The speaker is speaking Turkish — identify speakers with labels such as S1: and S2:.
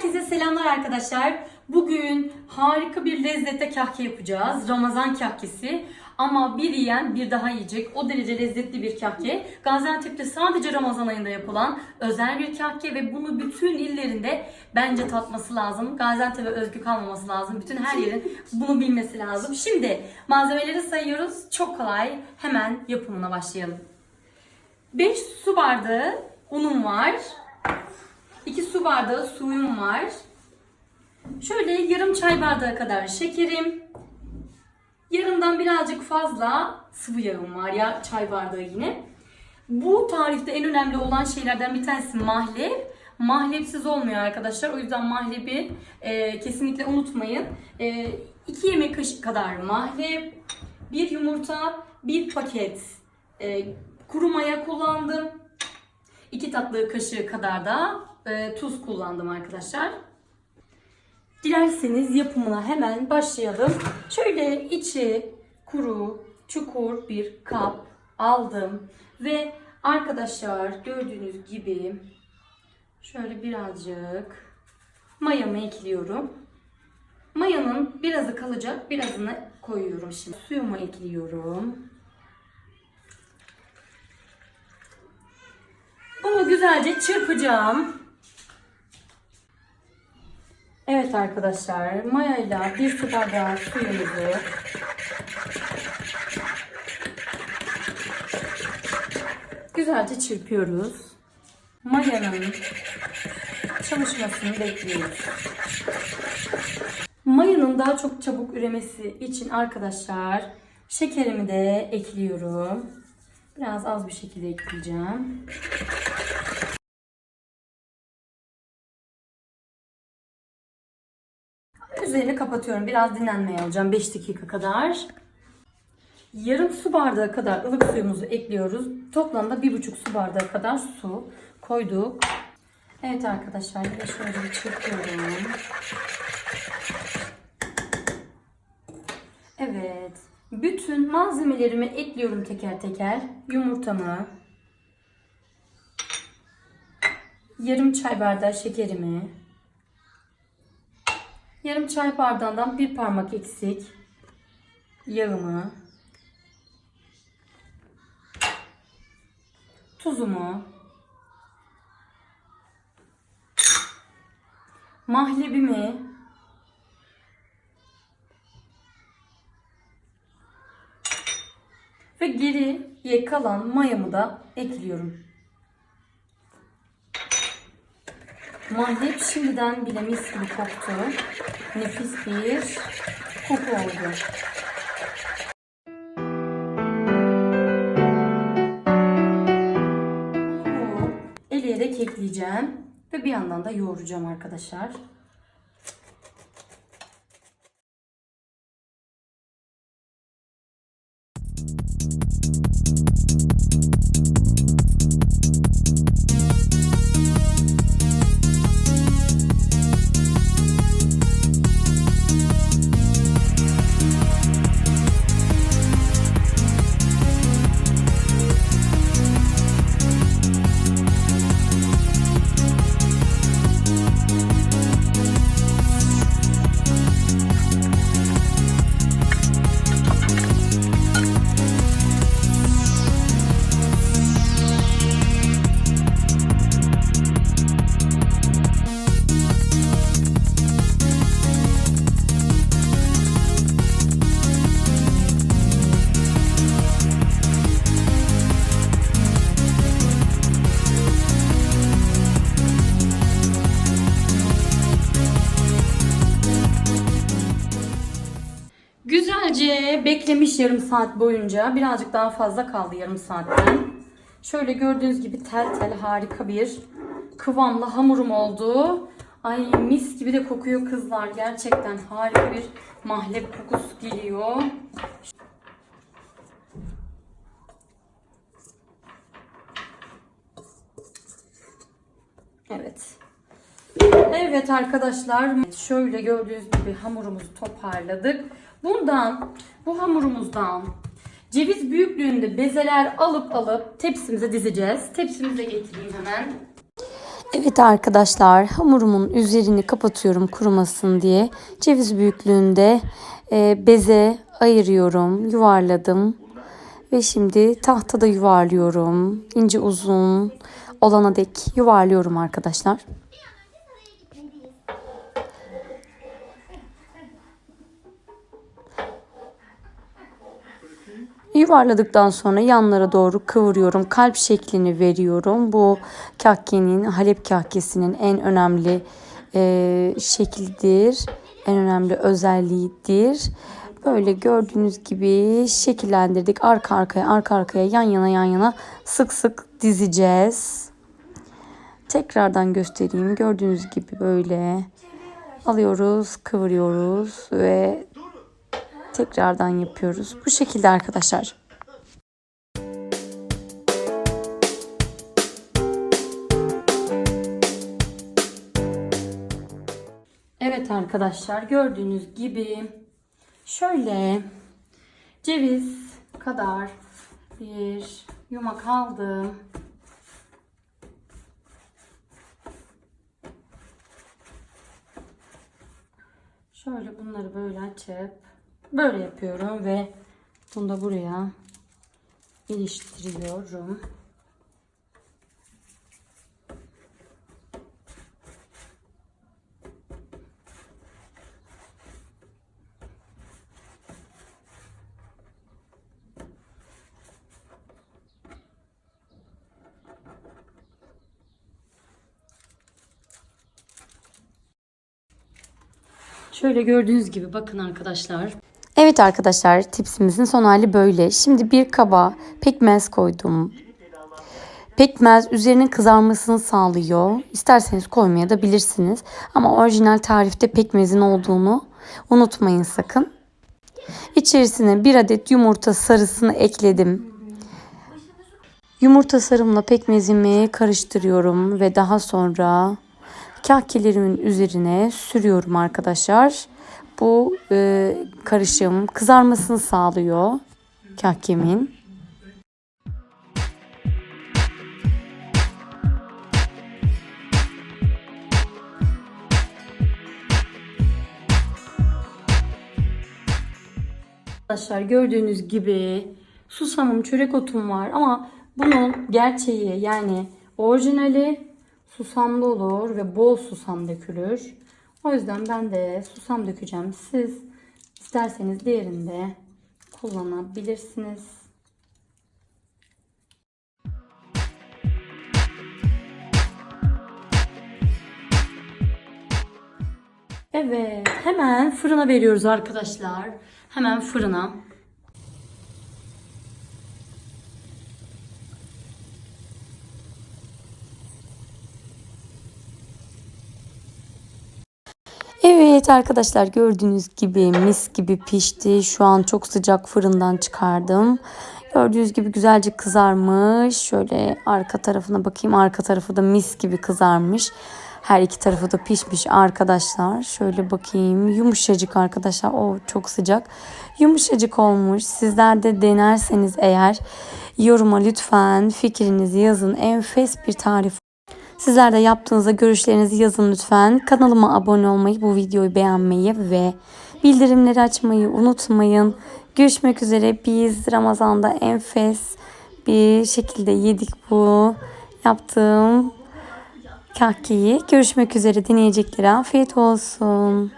S1: Herkese selamlar arkadaşlar. Bugün harika bir lezzete kahke yapacağız. Ramazan kahkesi. Ama bir yiyen bir daha yiyecek. O derece lezzetli bir kahke. Gaziantep'te sadece Ramazan ayında yapılan özel bir kahke ve bunu bütün illerinde bence tatması lazım. Gaziantep'e özgü kalmaması lazım. Bütün her yerin bunu bilmesi lazım. Şimdi malzemeleri sayıyoruz. Çok kolay. Hemen yapımına başlayalım. 5 su bardağı unum var. 2 su bardağı suyum var. Şöyle yarım çay bardağı kadar şekerim. Yarımdan birazcık fazla sıvı yağım var ya çay bardağı yine. Bu tarifte en önemli olan şeylerden bir tanesi mahlep. Mahlepsiz olmuyor arkadaşlar. O yüzden mahlebi e, kesinlikle unutmayın. 2 yemek kaşığı kadar mahlep, bir yumurta, bir paket e, kuru maya kullandım. 2 tatlı kaşığı kadar da e, tuz kullandım arkadaşlar. Dilerseniz yapımına hemen başlayalım. Şöyle içi kuru, çukur bir kap aldım ve arkadaşlar gördüğünüz gibi şöyle birazcık mayamı ekliyorum. Mayanın birazı kalacak, birazını koyuyorum şimdi. Suyumu ekliyorum. Bunu güzelce çırpacağım. Evet arkadaşlar, mayayla bir su bardağı suyumuzu güzelce çırpıyoruz. Mayanın çalışmasını bekliyoruz. Mayanın daha çok çabuk üremesi için arkadaşlar şekerimi de ekliyorum. Biraz az bir şekilde ekleyeceğim. Üzerini kapatıyorum. Biraz dinlenmeye alacağım. 5 dakika kadar. Yarım su bardağı kadar ılık suyumuzu ekliyoruz. Toplamda 1,5 su bardağı kadar su koyduk. Evet arkadaşlar yine şöyle bir çırpıyorum. Evet. Bütün malzemelerimi ekliyorum teker teker. Yumurtamı, yarım çay bardağı şekerimi, yarım çay bardağından bir parmak eksik yağımı, tuzumu, mahlebimi, ve geriye kalan mayamı da ekliyorum. Mahlep şimdiden bile mis gibi koktu. Nefis bir koku oldu. Bu eleyerek ekleyeceğim ve bir yandan da yoğuracağım arkadaşlar. Beklemiş yarım saat boyunca. Birazcık daha fazla kaldı yarım saatten. Şöyle gördüğünüz gibi tel tel harika bir kıvamlı hamurum oldu. Ay mis gibi de kokuyor kızlar. Gerçekten harika bir mahlep kokusu geliyor. Evet. Evet arkadaşlar şöyle gördüğünüz gibi hamurumuzu toparladık. Bundan bu hamurumuzdan ceviz büyüklüğünde bezeler alıp alıp tepsimize dizeceğiz. Tepsimize getireyim hemen. Evet arkadaşlar hamurumun üzerini kapatıyorum kurumasın diye. Ceviz büyüklüğünde e, beze ayırıyorum. Yuvarladım. Ve şimdi tahtada yuvarlıyorum. İnce uzun olana dek yuvarlıyorum arkadaşlar. Yuvarladıktan sonra yanlara doğru kıvırıyorum. Kalp şeklini veriyorum. Bu kahkenin, Halep kahkesinin en önemli e, şekildir. En önemli özelliğidir. Böyle gördüğünüz gibi şekillendirdik. Arka arkaya, arka arkaya, yan yana, yan yana sık sık dizeceğiz. Tekrardan göstereyim. Gördüğünüz gibi böyle alıyoruz, kıvırıyoruz ve tekrardan yapıyoruz. Bu şekilde arkadaşlar. Evet arkadaşlar gördüğünüz gibi şöyle ceviz kadar bir yumak aldım. Şöyle bunları böyle açıp böyle yapıyorum ve bunu da buraya iliştiriyorum. Şöyle gördüğünüz gibi bakın arkadaşlar. Evet arkadaşlar tipsimizin son hali böyle. Şimdi bir kaba pekmez koydum. Pekmez üzerinin kızarmasını sağlıyor. İsterseniz koymaya da bilirsiniz. Ama orijinal tarifte pekmezin olduğunu unutmayın sakın. İçerisine bir adet yumurta sarısını ekledim. Yumurta sarımla pekmezimi karıştırıyorum ve daha sonra kahkelerimin üzerine sürüyorum arkadaşlar. Bu e, karışım kızarmasını sağlıyor kahkemin. Arkadaşlar gördüğünüz gibi susamım, çörek otum var ama bunun gerçeği yani orijinali susamlı olur ve bol susam dökülür. O yüzden ben de susam dökeceğim. Siz isterseniz diğerinde kullanabilirsiniz. Evet, hemen fırına veriyoruz arkadaşlar. Hemen fırına. Evet arkadaşlar gördüğünüz gibi mis gibi pişti. Şu an çok sıcak fırından çıkardım. Gördüğünüz gibi güzelce kızarmış. Şöyle arka tarafına bakayım. Arka tarafı da mis gibi kızarmış. Her iki tarafı da pişmiş arkadaşlar. Şöyle bakayım. Yumuşacık arkadaşlar. O çok sıcak. Yumuşacık olmuş. Sizler de denerseniz eğer yoruma lütfen fikrinizi yazın. Enfes bir tarif Sizler de yaptığınızda görüşlerinizi yazın lütfen. Kanalıma abone olmayı, bu videoyu beğenmeyi ve bildirimleri açmayı unutmayın. Görüşmek üzere. Biz Ramazan'da enfes bir şekilde yedik bu yaptığım kahkeyi. Görüşmek üzere dinleyeceklere afiyet olsun.